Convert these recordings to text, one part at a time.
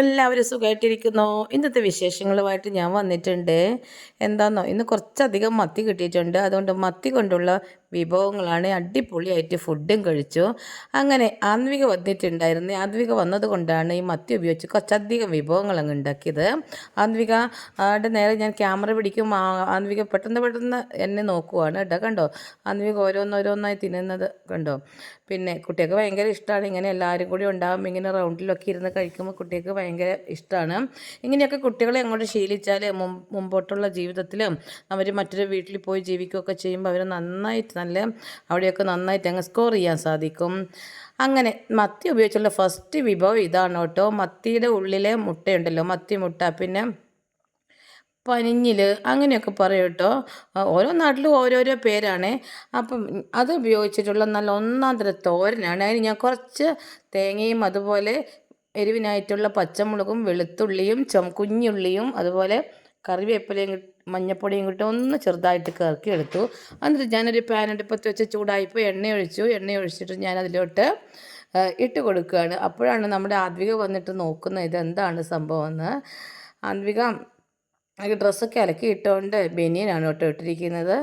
എല്ലാവരും സുഖമായിട്ടിരിക്കുന്നു ഇന്നത്തെ വിശേഷങ്ങളുമായിട്ട് ഞാൻ വന്നിട്ടുണ്ട്. എന്താണെന്നോ ഇന്ന് കുറച്ചധികം മത്തി കിട്ടിയിട്ടുണ്ട്. അതുകൊണ്ട് മത്തി കൊണ്ടുള്ള വിഭവങ്ങളാണ്. അടിപൊളിയായിട്ട് ഫുഡും കഴിച്ചു. അങ്ങനെ ആന്വിക വന്നിട്ടുണ്ടായിരുന്നു. ആന്വിക വന്നത് കൊണ്ടാണ് ഈ മത്തി ഉപയോഗിച്ച് കുറച്ചധികം വിഭവങ്ങൾ അങ്ങ് ഉണ്ടാക്കിയത് ആന്വിക ആടെ നേരെ ഞാൻ ക്യാമറ പിടിക്കും. ആന്വിക പെട്ടെന്ന് പെട്ടെന്ന് എന്നെ നോക്കുവാണ് കേട്ടോ. കണ്ടോ? ആന്വിക ഓരോന്നോരോന്നായി തിന്നുന്നത് കണ്ടോ? പിന്നെ കുട്ടികൾക്ക് ഭയങ്കര ഇഷ്ടമാണ് ഇങ്ങനെ എല്ലാവരും കൂടി ഉണ്ടാകുമ്പോൾ ഇങ്ങനെ റൗണ്ടിലൊക്കെ ഇരുന്ന് കഴിക്കുമ്പോൾ കുട്ടികൾക്ക് ഭയങ്കര ഇഷ്ടമാണ് ഇങ്ങനെയൊക്കെ കുട്ടികളെ അങ്ങോട്ട് ശീലിച്ചാൽ മുമ്പോട്ടുള്ള ജീവിതത്തിലും അവർ മറ്റൊരു വീട്ടിൽ പോയി ജീവിക്കുകയൊക്കെ ചെയ്യുമ്പോൾ അവർ നന്നായിട്ട് നല്ല അവിടെയൊക്കെ നന്നായിട്ട് അങ്ങ് സ്കോർ ചെയ്യാൻ സാധിക്കും. അങ്ങനെ മത്തി ഉപയോഗിച്ചുള്ള ഫസ്റ്റ് വിഭവം ഇതാണ് കേട്ടോ. മത്തിയുടെ ഉള്ളിലെ മുട്ടയുണ്ടല്ലോ മത്തി മുട്ട. പിന്നെ പനിഞ്ഞിൽ അങ്ങനെയൊക്കെ പറയും കേട്ടോ. ഓരോ നാട്ടിലും ഓരോരോ പേരാണ്. അപ്പം അത് ഉപയോഗിച്ചിട്ടുള്ള നല്ല ഒന്നാം തരം തോരനാണ്. അതിന് ഞാൻ കുറച്ച് തേങ്ങയും അതുപോലെ എരിവിനായിട്ടുള്ള പച്ചമുളകും വെളുത്തുള്ളിയും ചും കുഞ്ഞുള്ളിയും അതുപോലെ കറിവേപ്പിലയും മഞ്ഞപ്പൊടിയും കൂട്ടി ഒന്ന് ചെറുതായിട്ട് കറക്കി എടുത്തു. എന്നിട്ട് ഞാനൊരു പാൻ അടുപ്പത്ത് വെച്ച് ചൂടായിപ്പോൾ എണ്ണ ഒഴിച്ചു. എണ്ണ ഒഴിച്ചിട്ട് ഞാൻ അതിലോട്ട് ഇട്ട് കൊടുക്കുകയാണ്. അപ്പോഴാണ് നമ്മുടെ ആദ്വിക വന്നിട്ട് നോക്കുന്നത് ഇതെന്താണ് സംഭവം എന്ന്. ആദ്വിക ഡ്രസ്സൊക്കെ അലക്കി ഇട്ടുകൊണ്ട് ബനിയനാണ് കേട്ടോ ഇട്ടിരിക്കുന്നത്.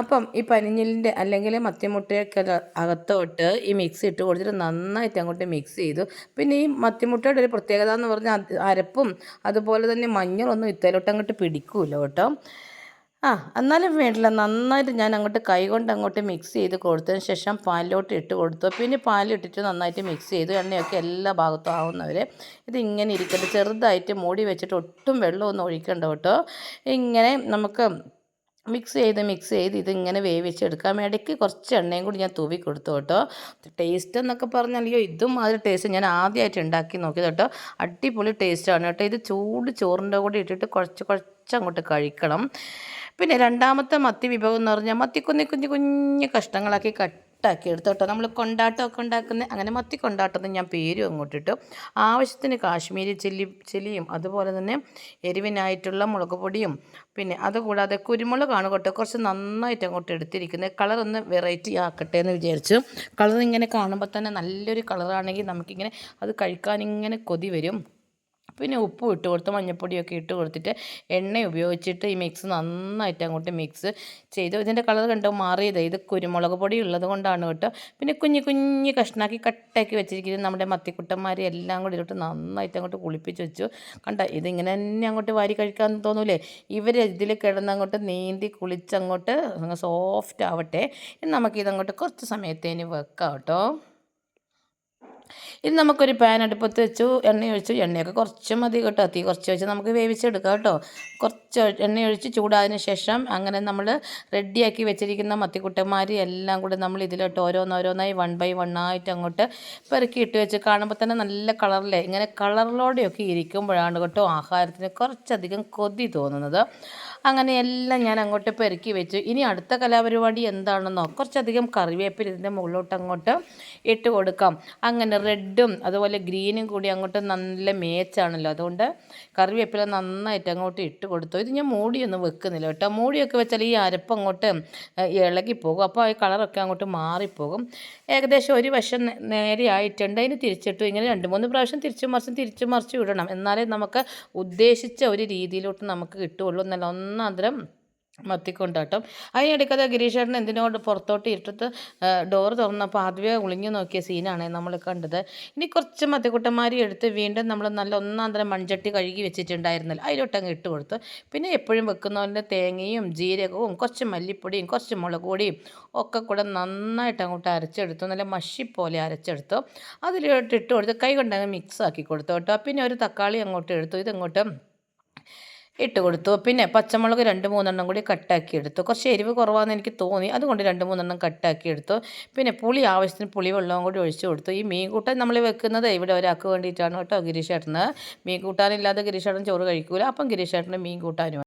അപ്പം ഈ പനിഞ്ഞിലിന്റെ അല്ലെങ്കിൽ മത്തിമുട്ടയൊക്കെ അകത്തോട്ട് ഈ മിക്സ് ഇട്ട് കൊടുത്തിട്ട് നന്നായിട്ട് അങ്ങോട്ട് മിക്സ് ചെയ്തു. പിന്നെ ഈ മത്തിമുട്ടയുടെ ഒരു പ്രത്യേകത എന്ന് പറഞ്ഞാൽ അരപ്പും അതുപോലെ തന്നെ മഞ്ഞളൊന്നും ഇത്തലോട്ട് അങ്ങോട്ട് പിടിക്കൂല കേട്ടോ. ആ എന്നാലും വേണ്ടില്ല. നന്നായിട്ട് ഞാൻ അങ്ങോട്ട് കൈ കൊണ്ട് അങ്ങോട്ട് മിക്സ് ചെയ്ത് കൊടുത്തതിന് ശേഷം പാലിലോട്ട് ഇട്ട് കൊടുത്തു. പിന്നെ പാലിട്ടിട്ട് നന്നായിട്ട് മിക്സ് ചെയ്തു. എണ്ണയൊക്കെ എല്ലാ ഭാഗത്തും ആവുന്നവരെ ഇത് ഇങ്ങനെ ഇരിക്കട്ടെ. ചെറുതായിട്ട് മൂടി വെച്ചിട്ട് ഒട്ടും വെള്ളമൊന്നും ഒഴിക്കണ്ട കേട്ടോ. ഇങ്ങനെ നമുക്ക് മിക്സ് ചെയ്ത് മിക്സ് ചെയ്ത് ഇതിങ്ങനെ വേവിച്ചെടുക്കാൻ വേണ്ടിക്ക് കുറച്ച് എണ്ണയും കൂടി ഞാൻ തൂവി കൊടുത്തു കേട്ടോ. ടേസ്റ്റ് എന്നൊക്കെ പറഞ്ഞാൽ അയ്യോ ഇതും അതിൽ ടേസ്റ്റ് ഞാൻ ആദ്യമായിട്ട് ഉണ്ടാക്കി നോക്കിയത് കേട്ടോ. അടിപൊളി ടേസ്റ്റാണ് കേട്ടോ. ഇത് ചൂട് ചോറിന്റെ കൂടെ ഇട്ടിട്ട് കുറച്ച് കുറച്ച് അങ്ങോട്ട് കഴിക്കണം. പിന്നെ രണ്ടാമത്തെ മത്തി വിഭവം എന്ന് പറഞ്ഞാൽ മത്തി കുഞ്ഞു കുഞ്ഞു കുഞ്ഞു കഷ്ണങ്ങളാക്കി കട്ടാക്കി എടുത്തു കേട്ടോ. നമ്മൾ കൊണ്ടാട്ടമൊക്കെ ഉണ്ടാക്കുന്ന അങ്ങനെ മത്തി കൊണ്ടാട്ടം ഞാൻ പേരും അങ്ങോട്ടിട്ടു ആവശ്യത്തിന് കാശ്മീരി ചില്ലി ചില്ലിയും അതുപോലെ തന്നെ എരിവിനായിട്ടുള്ള മുളക് പൊടിയും പിന്നെ അതുകൂടാതെ കുരുമുളകാണ് കേട്ടോ കുറച്ച് നന്നായിട്ട് അങ്ങോട്ട് എടുത്തിരിക്കുന്നത്. കളർ ഒന്ന് വെറൈറ്റി ആക്കട്ടെ എന്ന് വിചാരിച്ചു. കളർ ഇങ്ങനെ കാണുമ്പോൾ തന്നെ നല്ലൊരു കളറാണെങ്കിൽ നമുക്കിങ്ങനെ അത് കഴിക്കാനിങ്ങനെ കൊതി വരും. പിന്നെ ഉപ്പും ഇട്ട് കൊടുത്ത് മഞ്ഞപ്പൊടിയൊക്കെ ഇട്ട് കൊടുത്തിട്ട് എണ്ണ ഉപയോഗിച്ചിട്ട് ഈ മിക്സ് നന്നായിട്ട് അങ്ങോട്ട് മിക്സ് ചെയ്ത്. ഇതിന്റെ കളർ കണ്ടോ? മാറിയത്. ഇത് കുരുമുളക് പൊടി ഉള്ളത് കൊണ്ടാണ് കേട്ടോ. പിന്നെ കുഞ്ഞു കുഞ്ഞു കഷ്ണാക്കി കട്ടാക്കി വെച്ചിരിക്കുന്നത് നമ്മുടെ മത്തിക്കുട്ടന്മാരെ എല്ലാം കൂടി ഇതിലോട്ട് നന്നായിട്ട് അങ്ങോട്ട് കുളിപ്പിച്ച് വെച്ചു. കണ്ട? ഇതിങ്ങനെ തന്നെ അങ്ങോട്ട് വാരി കഴിക്കാൻ തോന്നൂലേ? ഇവർ ഇതിൽ കിടന്നങ്ങോട്ട് നീന്തി കുളിച്ചങ്ങോട്ട് സോഫ്റ്റ് ആവട്ടെ. നമുക്കിതങ്ങോട്ട് കുറച്ച് സമയത്തേന് വെക്കാം കേട്ടോ. ഇത് നമുക്കൊരു പാൻ അടുപ്പത്ത് വെച്ചു എണ്ണ ഒഴിച്ചു. എണ്ണയൊക്കെ കുറച്ച് മതി കേട്ടോ. തീ കുറച്ച് വെച്ച് നമുക്ക് വേവിച്ചെടുക്കാം കേട്ടോ. കുറച്ച് എണ്ണ ഒഴിച്ച് ചൂടായതിന് ശേഷം അങ്ങനെ നമ്മൾ റെഡിയാക്കി വെച്ചിരിക്കുന്ന മത്തിക്കുട്ടന്മാർ എല്ലാം കൂടെ നമ്മൾ ഇതിലോട്ട് ഓരോന്നോരോന്നായി വൺ ബൈ വൺ ആയിട്ട് അങ്ങോട്ട് പെറുക്കി ഇട്ട് വെച്ച് കാണുമ്പോൾ തന്നെ നല്ല കളറിലെ ഇങ്ങനെ കളറിലോടെയൊക്കെ ഇരിക്കുമ്പോഴാണ് കേട്ടോ ആഹാരത്തിന് കുറച്ചധികം കൊതി തോന്നുന്നത്. അങ്ങനെ എല്ലാം ഞാൻ അങ്ങോട്ട് പെറുക്കി വെച്ചു. ഇനി അടുത്ത കലാപരിപാടി എന്താണെന്നോ കുറച്ചധികം കറിവേപ്പിൽ ഇതിന്റെ മുകളിലോട്ട് അങ്ങോട്ട് ഇട്ട് കൊടുക്കാം. അങ്ങനെ റെഡും അതുപോലെ ഗ്രീനും കൂടി അങ്ങോട്ട് നല്ല മേച്ചാണല്ലോ. അതുകൊണ്ട് കറിവേപ്പില നന്നായിട്ട് അങ്ങോട്ട് ഇട്ട് കൊടുത്തു. ഇത് ഞാൻ മൂടിയൊന്നും വെക്കുന്നില്ല കേട്ടോ. മൂടിയൊക്കെ വെച്ചാൽ ഈ അരപ്പ് അങ്ങോട്ട് ഇളകിപ്പോകും അപ്പോൾ ആ കളറൊക്കെ അങ്ങോട്ട് മാറിപ്പോകും. ഏകദേശം ഒരു വശം നേരെ ആയിട്ടുണ്ട്. അതിന് തിരിച്ചിട്ടു ഇങ്ങനെ രണ്ട് മൂന്ന് പ്രാവശ്യം തിരിച്ചു മറിച്ചും തിരിച്ചു മറിച്ചും ഇടണം. എന്നാലേ നമുക്ക് ഉദ്ദേശിച്ച ഒരു രീതിയിലോട്ട് നമുക്ക് കിട്ടുകയുള്ളൂ. എന്നല്ല ഒന്നാന്തരം മത്തിക്കൊണ്ടാട്ടം. അതിനിടയ്ക്കത് ഗിരീഷേട്ടൻ എന്തിനോട് പുറത്തോട്ട് ഇട്ടിട്ട് ഡോർ തുറന്നപ്പോൾ ആദ്യമേ ഒളിഞ്ഞു നോക്കിയ സീനാണ് നമ്മൾ കണ്ടത്. ഇനി കുറച്ച് മത്തിക്കുട്ടന്മാരി എടുത്ത് വീണ്ടും നമ്മൾ നല്ല ഒന്നാം തരം മൺചട്ടി കഴുകി വെച്ചിട്ടുണ്ടായിരുന്നല്ലോ. അതിലോട്ടങ്ങ് ഇട്ട് കൊടുത്തു. പിന്നെ എപ്പോഴും വെക്കുന്നവന്റെ തേങ്ങയും ജീരകവും കുറച്ച് മല്ലിപ്പൊടിയും കുറച്ച് മുളക് പൊടിയും ഒക്കെ കൂടെ നന്നായിട്ട് അങ്ങോട്ട് അരച്ചെടുത്തു. നല്ല മഷി പോലെ അരച്ചെടുത്തു. അതിലോട്ട് ഇട്ട് കൊടുത്ത് കൈ കൊണ്ടങ്ങ് മിക്സ് ആക്കി കൊടുത്തു കേട്ടോ. പിന്നെ ഒരു തക്കാളി അങ്ങോട്ട് എടുത്തു. ഇതങ്ങോട്ട് ഇട്ട് കൊടുത്തു. പിന്നെ പച്ചമുളക് രണ്ട് മൂന്നെണ്ണം കൂടി കട്ടാക്കി എടുത്തു. കുറച്ച് എരിവ് കുറവാണെന്ന് എനിക്ക് തോന്നി. അതുകൊണ്ട് രണ്ട് മൂന്നെണ്ണം കട്ടാക്കി എടുത്തു. പിന്നെ പുളി ആവശ്യത്തിന് പുളി വെള്ളവും കൂടി ഒഴിച്ചു കൊടുത്തു. ഈ മീൻ കൂട്ടൻ നമ്മൾ വെക്കുന്നത് ഇവിടെ ഒരാൾക്ക് വേണ്ടിയിട്ടാണ് കേട്ടോ ഗിരീഷേട്ടന്. മീൻ കൂട്ടാനില്ലാതെ ഗിരീഷേട്ടൻ ചോറ് കഴിക്കൂല. അപ്പം ഗിരീഷേട്ടന് മീൻ കൂട്ടാനും